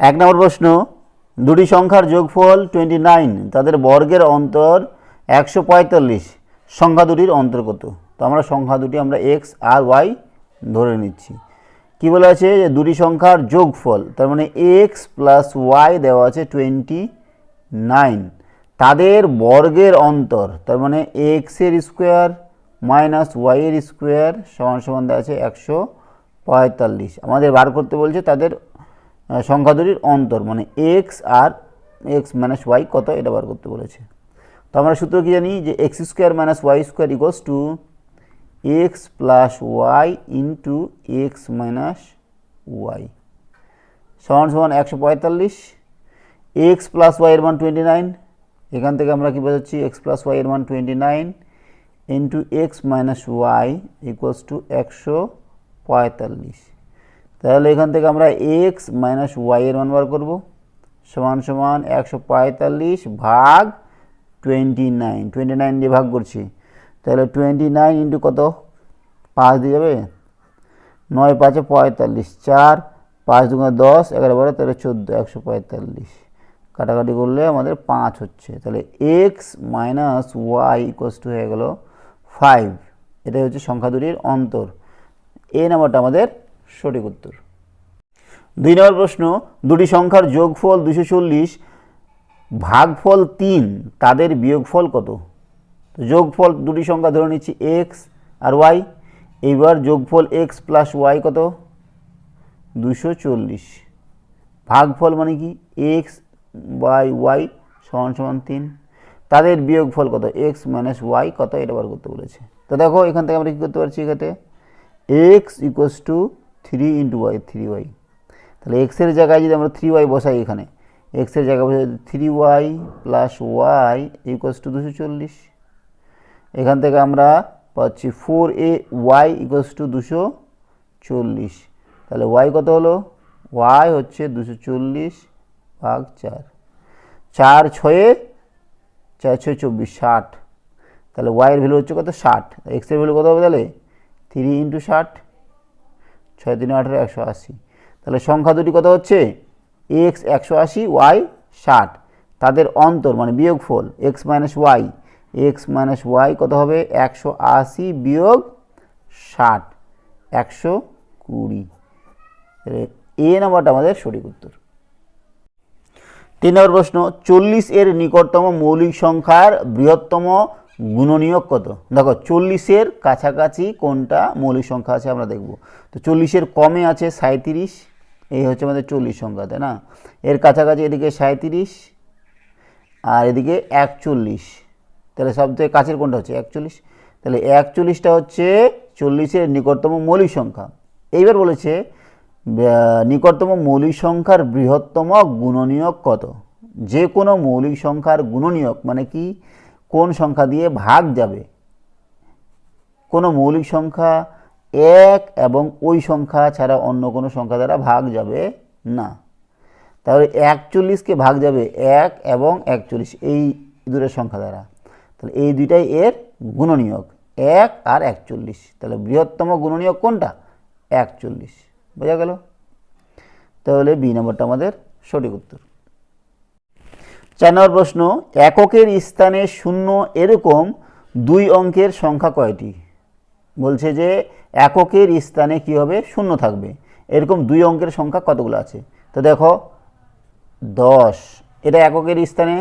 এক নম্বর প্রশ্ন, দুটি সংখ্যার যোগফল টোয়েন্টি নাইন তাদের বর্গের অন্তর একশো পঁয়তাল্লিশ, সংখ্যা দুটির অন্তর কত? তো আমরা সংখ্যা দুটি, আমরা এক্স আর ওয়াই ধরে নিচ্ছি। কি বলা আছে? যে দুটি সংখ্যার যোগফল, তার মানে এক্স প্লাস ওয়াই দেওয়া আছে টোয়েন্টি নাইন তাদের বর্গের অন্তর, তার মানে এক্সের স্কোয়ার মাইনাস ওয়াইয়ের স্কোয়ার সমান সমান দেওয়া আছে একশো পঁয়তাল্লিশ। আমাদের বার করতে বলছে তাদের সংখ্যা দুটির অন্তর মানে এক্স আর এক্স মাইনাস ওয়াই কত এটা বার করতে বলেছে। তো আমরা সূত্র কি জানি? যে X square minus Y square equals to X plus Y into X minus Y সমান সমান একশো পঁয়তাল্লিশ। এক্স প্লাস ওয়াই এর মান টোয়েন্টি নাইন এখান থেকে আমরা কী বোঝাচ্ছি? এক্স প্লাস ওয়াই এর মান twenty nine into X minus Y equals to একশো পঁয়তাল্লিশ। তাহলে এখান থেকে আমরা এক্স মাইনাস ওয়াই এর মান বার করব। সমান সমান একশো পঁয়তাল্লিশ ভাগ টোয়েন্টি নাইন টোয়েন্টি নাইন দিয়ে ভাগ করছি। তাহলে টোয়েন্টি নাইন ইন্টু কত? পাঁচ দিয়ে যাবে? নয় পাঁচে পঁয়তাল্লিশ, চার, পাঁচ দুগুণে দশ এগারো বারো তেরো চোদ্দ, একশো পঁয়তাল্লিশ। কাটাকাটি করলে আমাদের পাঁচ হচ্ছে। তাহলে X minus Y equals to হয়ে গেল ফাইভ এটাই হচ্ছে সংখ্যা দুটির অন্তর। এই নাম্বারটা আমাদের সঠিক উত্তর। দুই নম্বর প্রশ্ন, দুটি সংখ্যার যোগফল দুশো চল্লিশ, ভাগফল তিন, তাদের বিয়োগফল কত? যোগফল দুটি সংখ্যা ধরে নিচ্ছি এক্স আর ওয়াই এইবার যোগফল এক্স প্লাস ওয়াই কত? দুশো চল্লিশ। ভাগফল মানে কি? এক্স বাই ওয়াই সমান সমান তিন। তাদের বিয়োগফল কত? এক্স মাইনাস ওয়াই কত? এটা বার করতে বলেছে। তো দেখো, এখান থেকে আমরা কী করতে পারছি এখানে? X equals to three into Y three Y তাহলে এক্সের জায়গায় যদি আমরা থ্রি ওয়াই বসাই এখানে এক্সের জায়গায় বসাই three Y plus Y equals to দুশো চল্লিশ। এখান থেকে আমরা পাচ্ছি ফোর এ ওয়াই ইকুয়াস টু দুশো চল্লিশ। তাহলে ওয়াই কত হলো? ওয়াই হচ্ছে দুশো চল্লিশ ভাগ চার। চার ছয়ে চার ছয় চব্বিশ, ষাট। তাহলে ওয়াইয়ের ভ্যালু হচ্ছে কত? ষাট। এক্সের ভ্যালু কত হবে তাহলে? থ্রি ইন্টু ষাট। ছয় তিনে আঠারো একশো আশি। তাহলে সংখ্যা দুটি কত হচ্ছে? এক্স একশো আশি, ওয়াই ষাট। তাদের অন্তর মানে বিয়োগফল, X minus Y. X minus Y কত হবে? একশো আশি বিয়োগ ষাট। একশো কুড়ি। এ নাম্বারটা আমাদের সঠিক উত্তর। তিন নম্বর প্রশ্ন, চল্লিশ এর নিকটতম মৌলিক সংখ্যার বৃহত্তম গুণনীয়ক কত? দেখো, চল্লিশের কাছাকাছি কোনটা মৌলিক সংখ্যা আছে আমরা দেখব। তো চল্লিশের কমে আছে সাঁত্রিশ এই হচ্ছে আমাদের চল্লিশ সংখ্যা, তাই না? এর কাছাকাছি এদিকে সাঁত্রিশ আর এদিকে একচল্লিশ। তাহলে সবথেকে কাছের কোনটা হচ্ছে? একচল্লিশ। তাহলে একচল্লিশটা হচ্ছে চল্লিশের নিকটতম মৌলিক সংখ্যা। এইবার বলেছে নিকটতম মৌলিক সংখ্যার বৃহত্তম গুণনীয়ক কত? যে কোনো মৌলিক সংখ্যার গুণনীয়ক মানে কি? কোন সংখ্যা দিয়ে ভাগ যাবে? কোনো মৌলিক সংখ্যা এক এবং ওই সংখ্যা ছাড়া অন্য কোনো সংখ্যা দ্বারা ভাগ যাবে না। তাহলে একচল্লিশকে ভাগ যাবে এক এবং একচল্লিশ, এই দুটো সংখ্যা দ্বারা। তাহলে এই দুইটাই এর গুণনীয়ক, এক আর একচল্লিশ। তাহলে বৃহত্তম গুণনীয়ক কোনটা? একচল্লিশ। বোঝা গেল? তাহলে বি নম্বরটা আমাদের সঠিক উত্তর। চার নম্বর প্রশ্ন, এককের স্থানে শূন্য এরকম দুই অঙ্কের সংখ্যা কয়টি? বলছে যে এককের স্থানে কি হবে? শূন্য থাকবে। এরকম দুই অঙ্কের সংখ্যা কতগুলো আছে? তো দেখো, দশ, এটা এককের স্থানে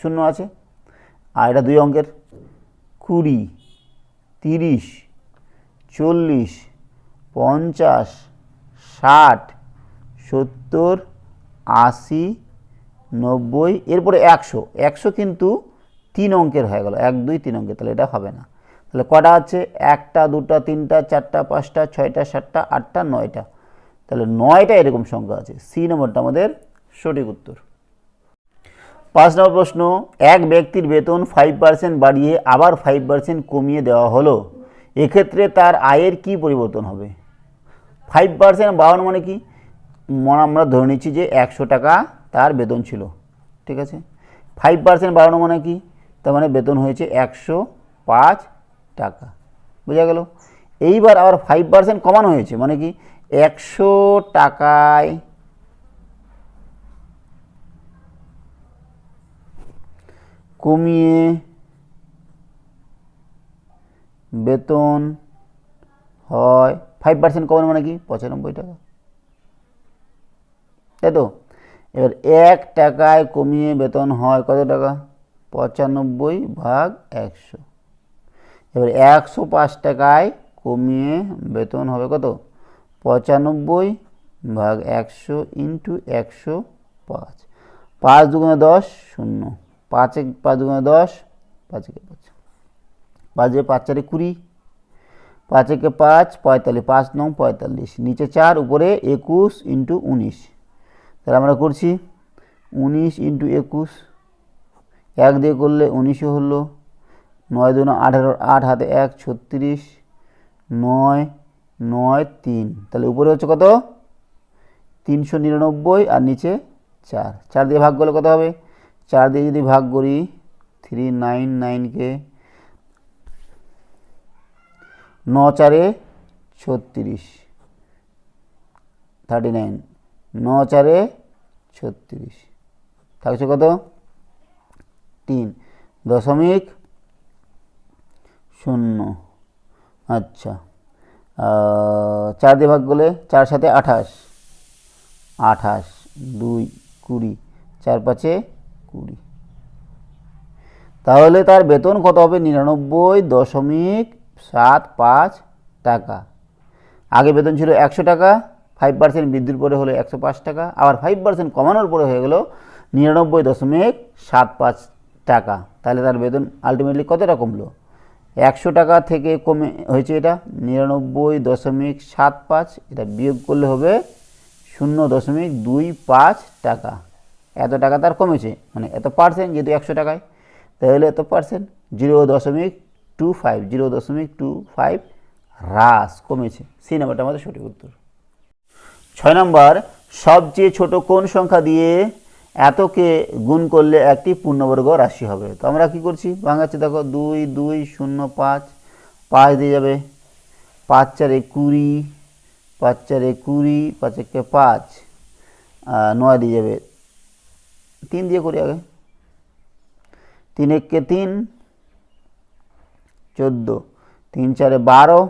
শূন্য আছে, আর এটা দুই অঙ্কের। কুড়ি, তিরিশ, চল্লিশ, পঞ্চাশ, ষাট, সত্তর, আশি নব্বই, এরপরে একশো। একশো কিন্তু তিন অঙ্কের হয়ে গেল, এক, দুই, তিন অঙ্কের, তাহলে এটা হবে না। তাহলে কটা আছে? একটা, দুটা, তিনটা, চারটা, পাঁচটা, ছয়টা, সাতটা, আটটা, নয়টা। তাহলে নয়টা এরকম সংখ্যা আছে। সি নম্বরটা আমাদের সঠিক উত্তর। পাঁচ নম্বর প্রশ্ন, এক ব্যক্তির বেতন ফাইভ পার্সেন্ট বাড়িয়ে আবার ফাইভ পার্সেন্ট কমিয়ে দেওয়া হলো। এক্ষেত্রে তার আয়ের কি পরিবর্তন হবে? ফাইভ পার্সেন্ট বাড়ানো মানে কি? মনে আমরা ধরে নিচ্ছি যে একশো টাকা তার বেতন ছিল, ঠিক আছে? ফাইভ পার্সেন্ট বাড়ানো মানে কি? তার মানে বেতন হয়েছে একশো পাঁচ টাকা। বোঝা গেল? এইবার আবার ফাইভ পার্সেন্ট কমানো হয়েছে মানে কি? একশো টাকায় কমিয়ে বেতন হয় ফাইভ পার্সেন্ট কমানো মানে কি? পঁচানব্বই টাকা। তাই তো? এবার এক টাকায় কমিয়ে বেতন হয় কত টাকা? পঁচানব্বই ভাগ একশো। এবার একশো পাঁচ টাকায় কমিয়ে বেতন হবে কত? পঁচানব্বই ভাগ একশো ইন্টু একশো পাঁচ। পাঁচ দুগুণে দশ শূন্য। পাঁচ পাঁচ দুগুণে দশ, পাঁচ একে পাঁচ। পাঁচে পাঁচ চারে কুড়ি। পাঁচ একে পাঁচ, পঁয়তাল্লিশ। পাঁচ নং পঁয়তাল্লিশ। নিচে চার, উপরে একুশ ইন্টু উনিশ। তাহলে আমরা করছি উনিশ ইন্টু একুশ, এক দিয়ে করলে উনিশও হলো নয় দুনো আঠেরো, আট হাতে এক, ছত্রিশ, নয় নয়, তিন। তাহলে উপরে হচ্ছে কত? তিনশো নিরানব্বই আর নিচে চার। চার দিয়ে ভাগ করলে কত হবে? চার দিয়ে যদি ভাগ করি, থ্রি নাইন নাইনকে ন চারে ছত্রিশ, থার্টি নাইন। ন চারে ছত্রিশ থাকছে কত? তিন। দশমিক শূন্য। আচ্ছা। চার দিয়ে ভাগ করলে চার সাথে আঠাশ। আঠাশ, দুই, কুড়ি, চার পাঁচে কুড়ি। তাহলে তার বেতন কত হবে? নিরানব্বই দশমিক সাত পাঁচ টাকা। আগে বেতন ছিল একশো টাকা ফাইভ পার্সেন্ট বৃদ্ধির পরে হলো একশো পাঁচ টাকা, আবার ফাইভ পার্সেন্ট কমানোর পরে হয়ে গেল নিরানব্বই দশমিক সাত পাঁচ টাকা। তাহলে তার বেতন আলটিমেটলি কতটা কমলো? একশো টাকা থেকে কমে হয়েছে এটা, নিরানব্বই দশমিক সাত পাঁচ, এটা বিয়োগ করলে হবে শূন্য দশমিক দুই পাঁচ টাকা। এত টাকা তার কমেছে মানে এত পার্সেন্ট যেহেতু একশো টাকায়, তাহলে এত পার্সেন্ট জিরো দশমিক টু ফাইভ জিরো দশমিক টু ফাইভ হ্রাস কমেছে। সি নাম্বারটা আমাদের সঠিক উত্তর। ছয় নম্বর, সবচেয়ে ছোট কোন সংখ্যা দিয়ে এতকে গুণ করলে একটি পূর্ণবর্গ রাশি হবে? তো আমরা কি করছি? ভাঙাচ্ছি, দেখো, দুই দুই, শূন্য, পাঁচ। পাঁচ দিয়ে যাবে। পাঁচ চারে কুড়ি, পাঁচ চারে কুড়ি, পাঁচ একে পাঁচ। নয় দিয়ে যাবে। তিন দিয়ে করি আগে। তিন একে তিন, চোদ্দ। তিন চারে বারো,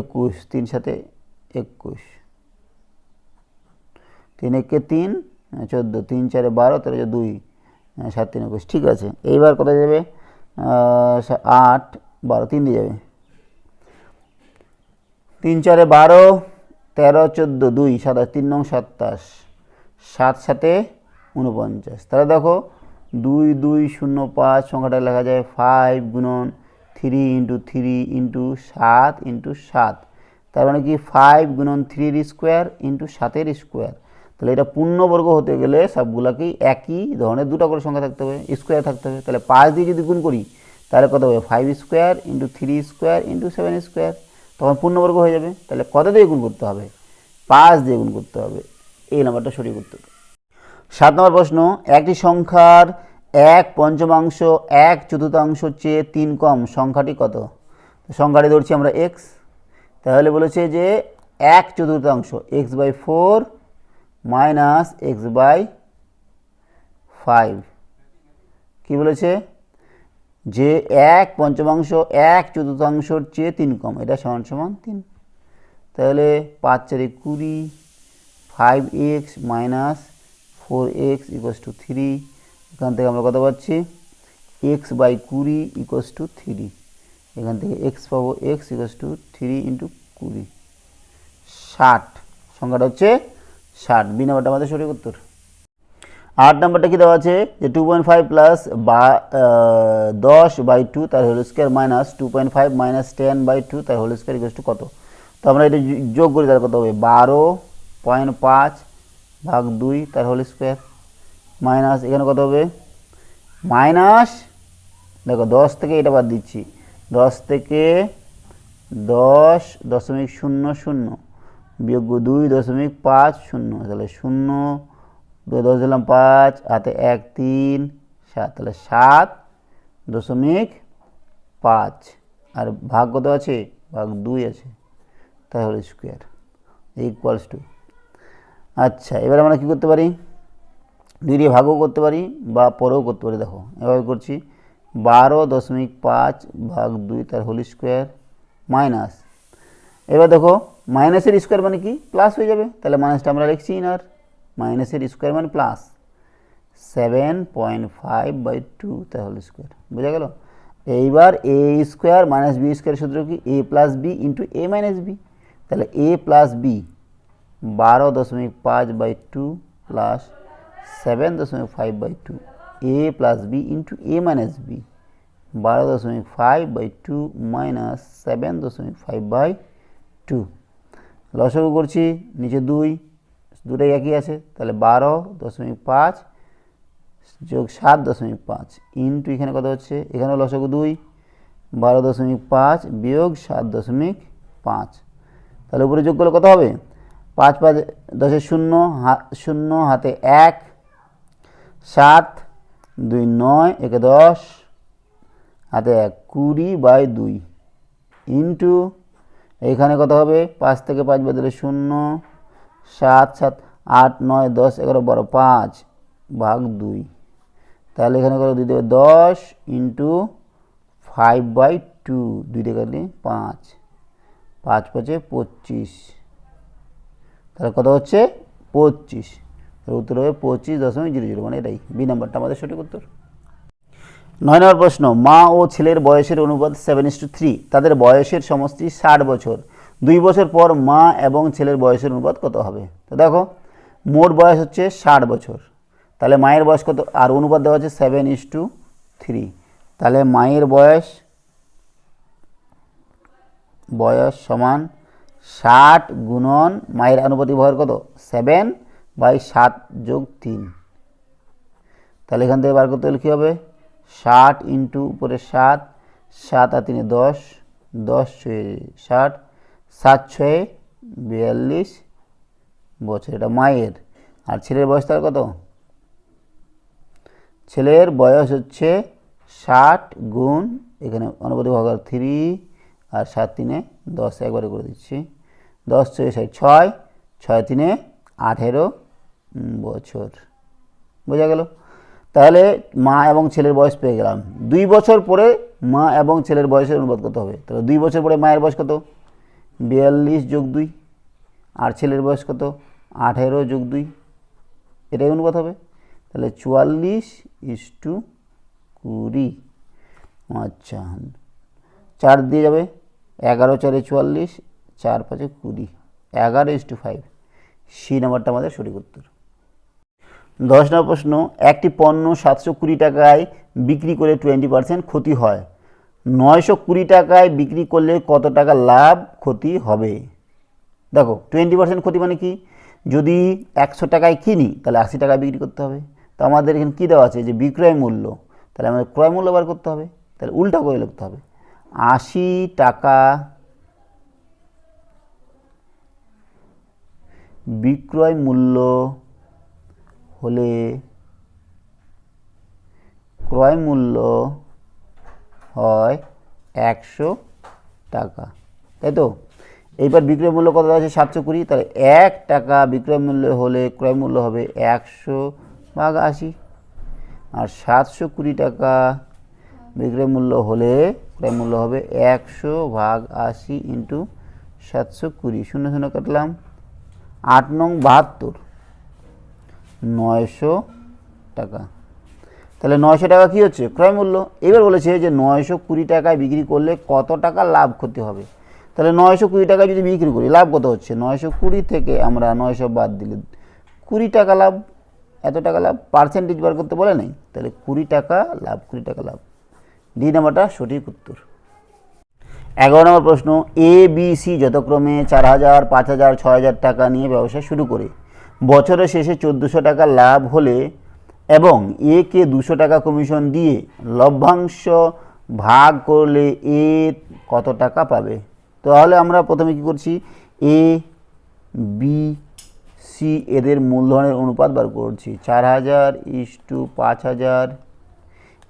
একুশ। তিন সাথে একুশ। তিন একে তিন চোদ্দ, তিন চারে বারো, তেরো দুই সাত, তিন, একুশ, ঠিক আছে। এইবার কোথায় যাবে? আট, বারো, তিন দিয়ে যাবে। তিন চারে বারো, তেরো, চোদ্দ, দুই, সাতাশ, তিন নং সাতাশ, সাত সাথে উনপঞ্চাশ তাহলে দেখো, দুই দুই, শূন্য, পাঁচ সংখ্যাটা লেখা যায় ফাইভ গুণন থ্রি ইন্টু থ্রি ইন্টু সাত ইন্টু সাত। তার মানে কি? ফাইভ গুণন থ্রির স্কোয়ার ইন্টু সাতের স্কোয়ার তাহলে এটা পূর্ণবর্গ হতে গেলে সবগুলোকেই একই ধরনের দুটো করে সংখ্যা থাকতে হবে স্কোয়ার থাকতে হবে। তাহলে পাঁচ দিয়ে যদি গুণ করি, তাহলে কত হবে? Five square into three square into seven square তখন পূর্ণবর্গ হয়ে যাবে। তাহলে কত দিয়ে গুণ করতে হবে? পাঁচ দিয়ে গুণ করতে হবে। এই নাম্বারটা সঠিক হবে সাত নম্বর প্রশ্ন, একটি সংখ্যার এক পঞ্চমাংশ, এক চতুর্থাংশের চেয়ে তিন কম, সংখ্যাটি কত? সংখ্যাটি ধরছি আমরা এক্স তাহলে বলেছে যে এক চতুর্থাংশ x by four minus x by five কী বলেছে? যে এক পঞ্চমাংশ, এক চতুর্থাংশর চেয়ে তিন কম। এটা সমান সমান তিন। তাহলে পাঁচ চারে কুড়ি five x minus four x equals to three এখান থেকে আমরা কত পাচ্ছি? এক্স বাই কুড়ি ইকোয়াস টু থ্রি এখান থেকে এক্স পাবো x equals to three into কুড়ি। ষাট। সংখ্যাটা হচ্ছে ষাট। বি নাম্বারটা আমাদের সঠিক উত্তর। আট নাম্বারটা কি দেওয়া আছে? যে টু পয়েন্ট ফাইভ প্লাস বা দশ বাই টু তার whole square minus two point five minus ten by two তার হোল স্কোয়ার ইকোয়াস টু কত? তো আমরা এটা যোগ করি তার কত হবে? বারো পয়েন্ট পাঁচ ভাগ দুই, তার হোল স্কোয়ার মাইনাস এখানে কত হবে? মাইনাস দেখো, দশ থেকে এটা বাদ দিচ্ছি। দশ থেকে দশ দশমিক শূন্য শূন্য। বিয়োগ দুই দশমিক পাঁচ শূন্য, তাহলে শূন্য দশ দিলাম পাঁচ, হাতে এক, তিন, সাত, তাহলে সাত দশমিক পাঁচ। আর ভাগ কত আছে? ভাগ দুই আছে। তাহলে স্কোয়ার ইকুয়ালস টু আচ্ছা এবার আমরা কী করতে পারি? দুই দিয়ে ভাগও করতে পারি বা পরেও করতে পারি। দেখো, এভাবে করছি। বারো দশমিক পাঁচ ভাগ দুই, তার হোল স্কোয়ার মাইনাস এবার দেখো মাইনাসের স্কোয়ার মানে কি? প্লাস হয়ে যাবে। তাহলে মাইনাসটা আমরা লিখছি আর মাইনাসের স্কোয়ার মানে plus. Seven point five by two তার হোল স্কোয়ার। বোঝা গেল? এইবার a square minus b square সূত্র কি? A plus b into a minus b. তাহলে এ প্লাস বি বারো দশমিক পাঁচ বাই টু প্লাস সেভেন দশমিক five by two. A plus b into a minus b. বারো দশমিক five by two minus seven দশমিক ফাইভ বাই টু। লসগু করছি, নিচে দুই, দুটাই একই আছে, তাহলে বারো দশমিক পাঁচ যোগ সাত দশমিক পাঁচ। ইন্টু এখানে কত হচ্ছে? এখানেও লসগু দুই, বারো দশমিক পাঁচ বিয়োগ সাত দশমিক পাঁচ। তাহলে উপরে যোগ করলে কত হবে? পাঁচ পাঁচ দশে শূন্য শূন্য হাতে এক, সাত, দুই নয়, একে দশ, হাতে এক কুড়ি বাই দুই। ইন্টু এখানে কত হবে? পাঁচ থেকে পাঁচ বদলে শূন্য, সাত সাত, আট, নয়, দশ, এগারো, বারো, পাঁচ ভাগ দুই। তাহলে এখানে কত? দুই দেবে দশ ইন্টু ফাইভ বাই টু দুই কাটলে পাঁচ। পাঁচ পাঁচে পঁচিশ। তাহলে কত হচ্ছে? পঁচিশ। উত্তর হবে পঁচিশ দশমিক জিরো জিরো মানে এটাই। বি নাম্বারটা আমাদের সঠিক উত্তর। নয় নম্বর প্রশ্ন, মা ও ছেলের বয়সের অনুপাত সেভেন ইস টু থ্রি তাদের বয়সের সমষ্টি ষাট বছর। দুই বছর পর মা এবং ছেলের বয়সের অনুপাত কত হবে? তো দেখো মোট বয়স হচ্ছে ষাট বছর। তাহলে মায়ের বয়স কত? আর অনুপাত দেওয়া হচ্ছে সেভেন ইস টু থ্রি তাহলে মায়ের বয়স বয়স সমান ষাট গুণন, মায়ের আনুপাতিক ভর কত? সেভেন বাই সাত যোগ তিন। তাহলে এখান থেকে বার করতে হলে কী হবে? ষাট ইন্টু উপরে সাত সাত আর তিনে দশ দশ ছয়ে ষাট, সাত ছয়ে বিয়াল্লিশ বছর এটা মায়ের। আর ছেলের বয়স তার কত? ছেলের বয়স হচ্ছে ষাট গুণ, এখানে অনুপাতিক ভাগ থ্রি আর সাত তিনে দশ একবারে করে দিচ্ছি। দশ ছয় ষাট ছয় ছয় তিনে আঠেরো বছর। বোঝা গেল? তাহলে মা এবং ছেলের বয়স পেয়ে গেলাম। দুই বছর পরে মা এবং ছেলের বয়সের অনুবাদ কত হবে? তাহলে দুই বছর পরে মায়ের বয়স কত? বিয়াল্লিশ যোগ দুই। আর ছেলের বয়স কত? আঠেরো যোগ দুই। এটাই অনুপাত হবে। তাহলে চুয়াল্লিশ ইস টু কুড়ি। আচ্ছা চার দিয়ে যাবে। এগারো চারে চুয়াল্লিশ, চার পাঁচে কুড়ি। এগারো ইস টু ফাইভ। সি নাম্বারটা আমাদের সঠিক উত্তর। দশ নম্বর প্রশ্ন, একটি পণ্য সাতশো কুড়ি টাকায় বিক্রি করে টোয়েন্টি পার্সেন্ট ক্ষতি হয়। নয়শো কুড়ি টাকায় বিক্রি করলে কত টাকা লাভ ক্ষতি হবে? দেখো, টোয়েন্টি পার্সেন্ট ক্ষতি মানে কি? যদি একশো টাকায় কিনি, তাহলে আশি টাকায় বিক্রি করতে হবে। তো আমাদের এখানে কী দেওয়া আছে? যে বিক্রয় মূল্য। তাহলে আমাদের ক্রয় মূল্য বার করতে হবে। তাহলে উল্টা করে লিখতে হবে। আশি টাকা বিক্রয় মূল্য হলে ক্রয় মূল্য হয় একশো টাকা। তাই তো? এইবার বিক্রয় মূল্য কত আছে? সাতশো কুড়ি। তাহলে এক টাকা বিক্রয় মূল্য হলে ক্রয় মূল্য হবে একশো ভাগ আশি। আর সাতশো কুড়ি টাকা বিক্রয় মূল্য হলে ক্রয় মূল্য হবে একশো ভাগ আশি ইন্টু সাতশো কুড়ি। শূন্য শূন্য কাটলাম। আট নং বাহাত্তর। নয়শো টাকা। তাহলে নয়শো টাকা কী হচ্ছে? ক্রয় মূল্য। এবার বলেছে যে নয়শো কুড়ি টাকায় বিক্রি করলে কত টাকা লাভ ক্ষতি হবে? তাহলে নয়শো কুড়ি টাকায় যদি বিক্রি করি, লাভ কত হচ্ছে? নয়শো কুড়ি থেকে আমরা নয়শো বাদ দিলে কুড়ি টাকা লাভ। এত টাকা লাভ? পার্সেন্টেজ বার করতে বলে নাই। তাহলে কুড়ি টাকা লাভ, কুড়ি টাকা লাভ। ডি নাম্বারটা সঠিক উত্তর। এগারো নম্বর প্রশ্ন এ বি সি যথাক্রমে চার হাজার, পাঁচ হাজার ছ হাজার টাকা নিয়ে ব্যবসা শুরু করে। বছরের শেষে চোদ্দোশো টাকা লাভ হলে এবং এ কে দুশো টাকা কমিশন দিয়ে লভ্যাংশ ভাগ করলে এ কত টাকা পাবে? তাহলে আমরা প্রথমে কি করছি? এ, বি, সি এদের মূলধনের অনুপাত বার করছি। চার হাজার ইস টু পাঁচ হাজার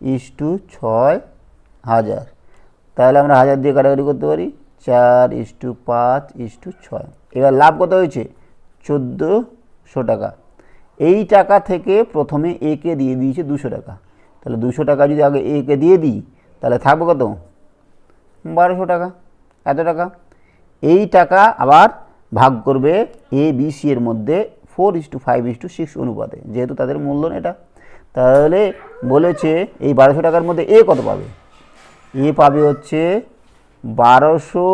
ইস টু ছয় হাজার। তাহলে আমরা হাজার দিয়ে কাটাকাটি করতে পারি। চার ইস টু পাঁচ ইস টু ছয়। এবার লাভ কত হয়েছে? চোদ্দোশো টাকা। এই টাকা থেকে প্রথমে একে দিয়ে দিয়েছে দুশো টাকা। তাহলে দুশো টাকা যদি আগে একে দিয়ে দিই, তাহলে থাকবে কত? বারোশো টাকা। এত টাকা। এই টাকা আবার ভাগ করবে এ বি সি এর মধ্যে four is to five is to six অনুপাতে, যেহেতু তাদের মূলধন এটা। তাহলে বলেছে এই বারোশো টাকার মধ্যে এ কত পাবে? এ পাবে হচ্ছে বারোশো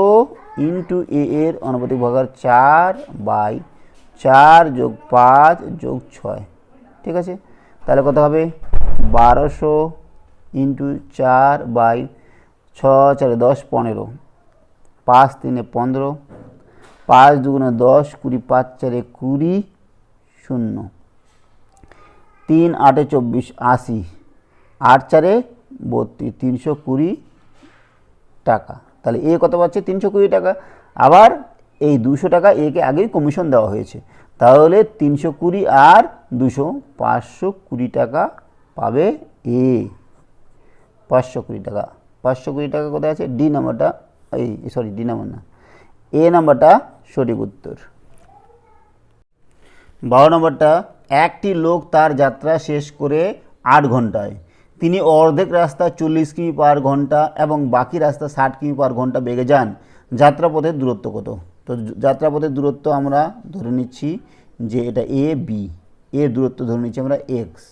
ইন্টু এ এর অনুপাতিক ভাগার চার বাই চার যোগ পাঁচ যোগ ছয়। ঠিক আছে? তাহলে কত হবে? বারোশো ইন্টু চার বাই ছ চারে দশ পনেরো। পাঁচ তিনে পনেরো। পাঁচ দুগুণে দশ কুড়ি পাঁচ চারে কুড়ি শূন্য। তিন আটে চব্বিশ আশি। আট চারে বত্রিশ, তিনশো কুড়ি টাকা। তাহলে এ কত পাচ্ছে? তিনশো কুড়ি টাকা। আবার এই দুশো টাকা একে আগেই কমিশন দেওয়া হয়েছে। তাহলে তিনশো কুড়ি আর দুশো পাঁচশো কুড়ি টাকা পাবে এ। পাঁচশো কুড়ি টাকা। পাঁচশো কুড়ি টাকা কোথায় আছে? ডি নাম্বারটা, এই সরি ডি নাম্বার না। এ নাম্বারটা সঠিক উত্তর। বারো নম্বরটা, একটি লোক তার যাত্রা শেষ করে আট ঘন্টায়। তিনি অর্ধেক রাস্তা চল্লিশ কিমি পার ঘণ্টা এবং বাকি রাস্তা ষাট কিমি পার ঘণ্টা বেগে যান। যাত্রাপথের দূরত্ব কত? তো যাত্রাপথের দূরত্ব আমরা ধরে নিচ্ছি যে এটা এ বি এর দূরত্ব ধরে নিচ্ছি আমরা এক্স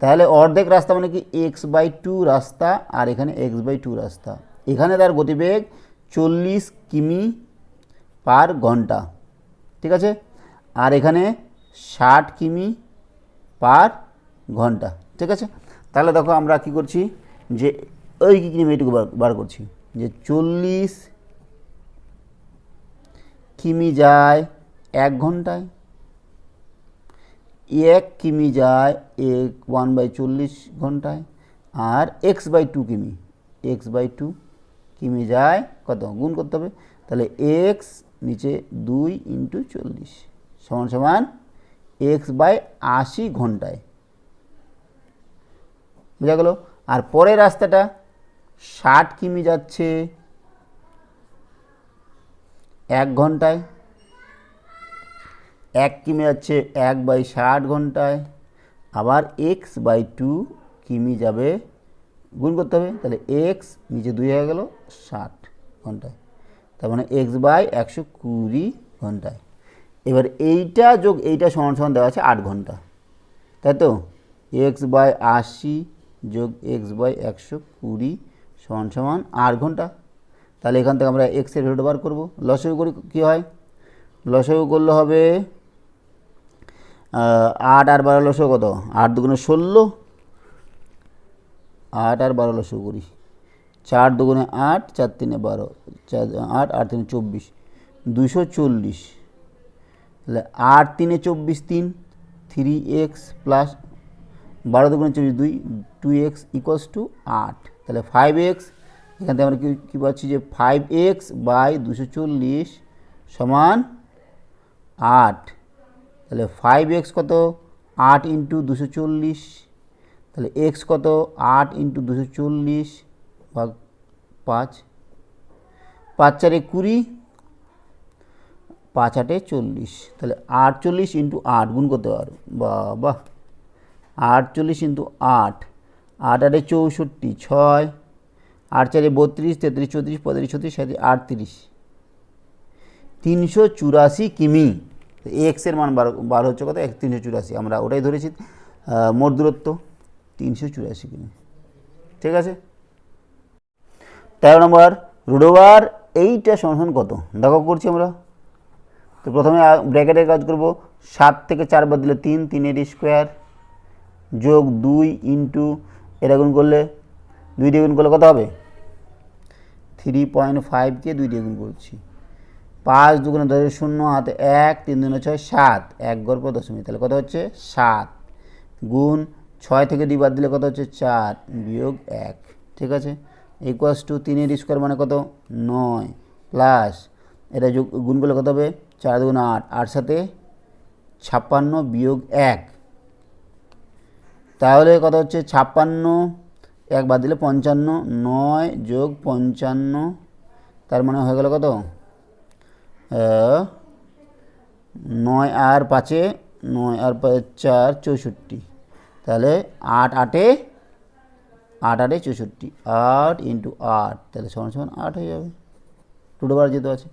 তাহলে অর্ধেক রাস্তা মানে কি এক্স বাই টু রাস্তা আর এখানে এক্স বাই টু রাস্তা। এখানে তার গতিবেগ চল্লিশ কিমি পার ঘণ্টা, ঠিক আছে? আর এখানে ষাট কিমি পার ঘণ্টা, ঠিক আছে? তাহলে দেখো আমরা কি করছি যে ওই কিমি এইটুকু বার করছি যে চল্লিশ কিমি যায় এক ঘন্টায়। এক কিমি যায় এক ওয়ান বাই চল্লিশ ঘন্টায়। আর এক্স বাই টু কিমি এক্স বাই টু কিমি যায় কত? গুণ করতে হবে। তাহলে এক্স নিচে দুই ইন্টু চল্লিশ সমান সমান এক্স বাই আশি ঘন্টায়। বোঝা গেল? আর পরের রাস্তাটা ষাট কিমি যাচ্ছে। এক ঘন্টায়। এক কিমি যাচ্ছে এক বাই ষাট ঘন্টায়। আবার এক্স বাই টু কিমি যাবে, গুণ করতে হবে, তাহলে এক্স নিচে দুই হয়ে গেল ষাট ঘন্টায়। তার মানে এক্স বাই একশো কুড়ি ঘন্টায়। এবার এইটা যোগ এইটা সমান সমান দেওয়া আছে আট ঘণ্টা। তাই তো? এক্স বাই আশি যোগ এক্স বাই একশো কুড়ি সমান সমান আট ঘণ্টা। তাহলে এখান থেকে আমরা এক্সের ভ্যালুটা বার করব। লসগু করি কী হয়? লসগু করলে হবে আট আর বারো লসগু কত? আট দুগুণে ষোলো। আট আর বারো লসগু করি। চার দুগুণে আট, চার তিনে বারো, চার, আট আট তিনে চব্বিশ দুশো চল্লিশ। তাহলে আট তিনে চব্বিশ তিন, থ্রি এক্স প্লাস বারো দুগুণে চব্বিশ দুই, টু এক্স ইকুয়ালস টু আট। তাহলে ফাইভ এক্স এখান থেকে আমরা কী কী পাচ্ছি যে ফাইভ এক্স বাই দুশো চল্লিশ সমান আট। তাহলে ফাইভ এক্স কত? আট ইন্টু দুশো চল্লিশ। তাহলে এক্স কত? আট ইন্টু দুশো চল্লিশ ভাগ পাঁচ। পাঁচ চারে কুড়ি, পাঁচ আটে চল্লিশ। তাহলে আটচল্লিশ ইন্টু আট গুণ করতে পারো বাবা আটচল্লিশ ইন্টু আট। আট আটে চৌষট্টি, ছয়। আট চারে বত্রিশ, তেত্রিশ, চৌত্রিশ, পঁয়ত্রিশ, ছত্রিশ সাঁত্রিশ আটত্রিশ। তিনশো চুরাশি কিমি। এক্সের মান বার বার হচ্ছে কত? এক, তিনশো চুরাশি। আমরা ওটাই ধরেছি মোট দূরত্ব তিনশো চুরাশি কিমি। ঠিক আছে? তেরো নম্বর রুডোবার এইটা সমান কত? দেখো করছি আমরা। তো প্রথমে ব্র্যাকেটের কাজ করব, সাত থেকে চার বাদ দিলে তিন, তিনের স্কোয়ার যোগ দুই ইন্টু গুণ করলে দুই দিয়ে গুণ করলে কত হবে? থ্রি পয়েন্ট ফাইভকে দুই দিয়ে গুণ করছি। পাঁচ দুগুণে দশ শূন্য, হাতে এক, তিন দুগুণে ছয়, সাত। এক গল্প দশমিক, তাহলে কত হচ্ছে? সাত। গুণ ছয় থেকে দুই বাদ দিলে কত হচ্ছে? চার বিয়োগ এক। ঠিক আছে? ইকুয়াস টু তিনের স্কোয়ার মানে কত? নয়। প্লাস এটা যোগ, গুণ করলে কত হবে? চার দুগুণ আট। আট সাথে ছাপ্পান্ন বিয়োগ এক। তাহলে কত হচ্ছে? ছাপ্পান্ন এক বাদ দিলে পঞ্চান্ন, নয় যোগ পঞ্চান্ন, তার মানে হয়ে গেল কত? নয় আর পাঁচে, নয় আর চার চৌষট্টি। তাহলে আট আটে আট আটে চৌষট্টি, আট ইন্টু আট, তাহলে সমান সমান আট হয়ে যাবে। টুটো বার যেহেতু আছে,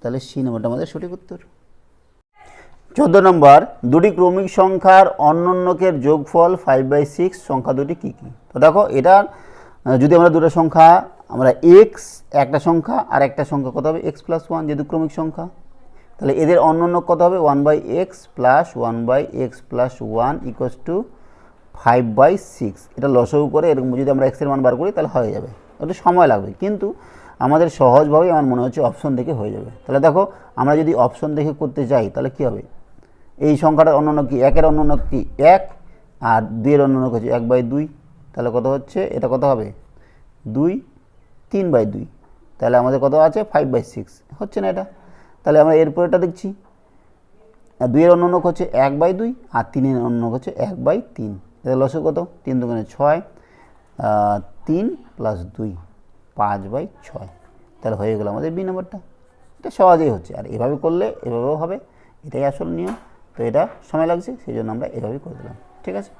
তাহলে সি নম্বরটা আমাদের সঠিক উত্তর। চোদ্দ নম্বর, দুটি ক্রমিক সংখ্যার অন্যন্যকের যোগফল ফাইভ বাই সিক্স সংখ্যা দুটি কী কী? তো দেখো, এটা যদি আমরা দুটো সংখ্যা, আমরা এক্স একটা সংখ্যা, আর একটা সংখ্যা কত হবে? এক্স প্লাস ওয়ান যেহেতু ক্রমিক সংখ্যা। তাহলে এদের অন্যান্য কত হবে? One by x plus one by x plus one equals to five by six এটা লসও করে এরকম যদি আমরা এক্সের মান বার করি, তাহলে হয়ে যাবে। একটু সময় লাগবে, কিন্তু আমাদের সহজভাবেই আমার মনে হচ্ছে অপশন দেখে হয়ে যাবে। তাহলে দেখো, আমরা যদি অপশন দেখে করতে যাই, তাহলে কী হবে? এই সংখ্যাটার অন্যান্য কি? একের অন্যান্য কি? এক আর দুইয়ের অন্যান্য হচ্ছে? এক বাই দুই। তাহলে কত হচ্ছে? এটা কত হবে? দুই, তিন বাই দুই। তাহলে আমাদের কত আছে? ফাইভ বাই সিক্স হচ্ছে না এটা? তাহলে আমরা এরপরেটা দেখছি। দুইয়ের অন্যান্য হচ্ছে? এক বাই দুই। আর তিনের অন্য হচ্ছে? এক বাই তিন। এটা লসে কত? তিন দুগুণে ছয় তিন প্লাস দুই, পাঁচ বাই ছয়। তাহলে হয়ে গেল আমাদের বি নম্বরটা। এটা সহজেই হচ্ছে। আর এভাবে করলে এভাবেও হবে। এটাই আসল নিয়ম। তো এটা সময় লাগছে, সেই জন্য আমরা এভাবেই করে দিলাম। ঠিক আছে?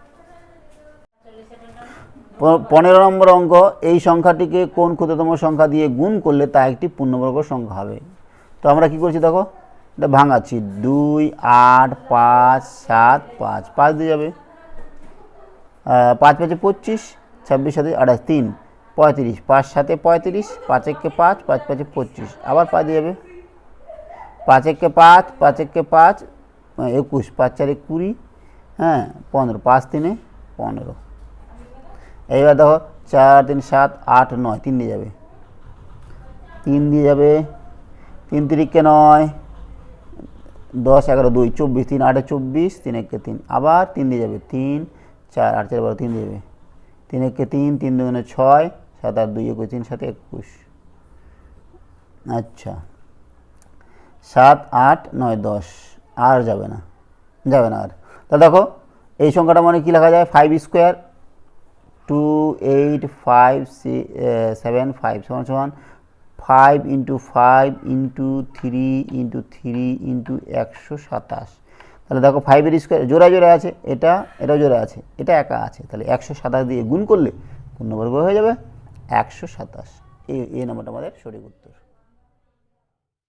পনেরো নম্বর অঙ্ক, এই সংখ্যাটিকে কোন ক্ষুদ্রতম সংখ্যা দিয়ে গুণ করলে তা একটি পূর্ণবর্গ সংখ্যা হবে? তো আমরা কি করছি দেখো, এটা ভাঙাচ্ছি। দুই, আট, পাঁচ, সাত, পাঁচ। পাঁচ দিয়ে যাবে। পাঁচ পাঁচে পঁচিশ, ছাব্বিশ সাথে আঠাশ, তিন। পঁয়ত্রিশ। পাঁচ সাথে পঁয়ত্রিশ, পাঁচ একে পাঁচ পাঁচ পাঁচে পঁচিশ। আবার পাঁচ দিয়ে যাবে। পাঁচ একে পাঁচ পাঁচ একে পাঁচ একুশ, পাঁচ, চারে কুড়ি হ্যাঁ পনেরো, পাঁচ, তিনে পনেরো। এইবার দেখো, চার, তিন, সাত, আট, নয়, তিন দিয়ে যাবে। তিন দিয়ে যাবে। তিন তিরিখকে নয়, দশ, এগারো, দুই, চব্বিশ, তিন, আটে চব্বিশ, তিন একে তিন, আবার তিন দিয়ে যাবে। তিন, চার, আট, চার বারো, তিন দিয়ে যাবে। তিন একে তিন তিন দুগুণে ছয়, সাত, আট, দুই, একুশ, তিন সাথে একুশ। আচ্ছা সাত, আট, নয়, দশ। আর যাবে না যাবে না আর। তা দেখো, এই সংখ্যাটা মানে কী লেখা যায়? Five square two eight five C seven five সমান সমান five into five into three into three into একশো সাতাশ। তাহলে দেখো ফাইভের স্কোয়ার জোড়া জোড়া আছে, এটা এটাও জোড়া আছে, এটা একা আছে। তাহলে একশো সাতাশ দিয়ে গুণ করলে পূর্ণবর্গ হয়ে যাবে একশো সাতাশ। এই এই নম্বরটা আমাদের সঠিক উত্তর।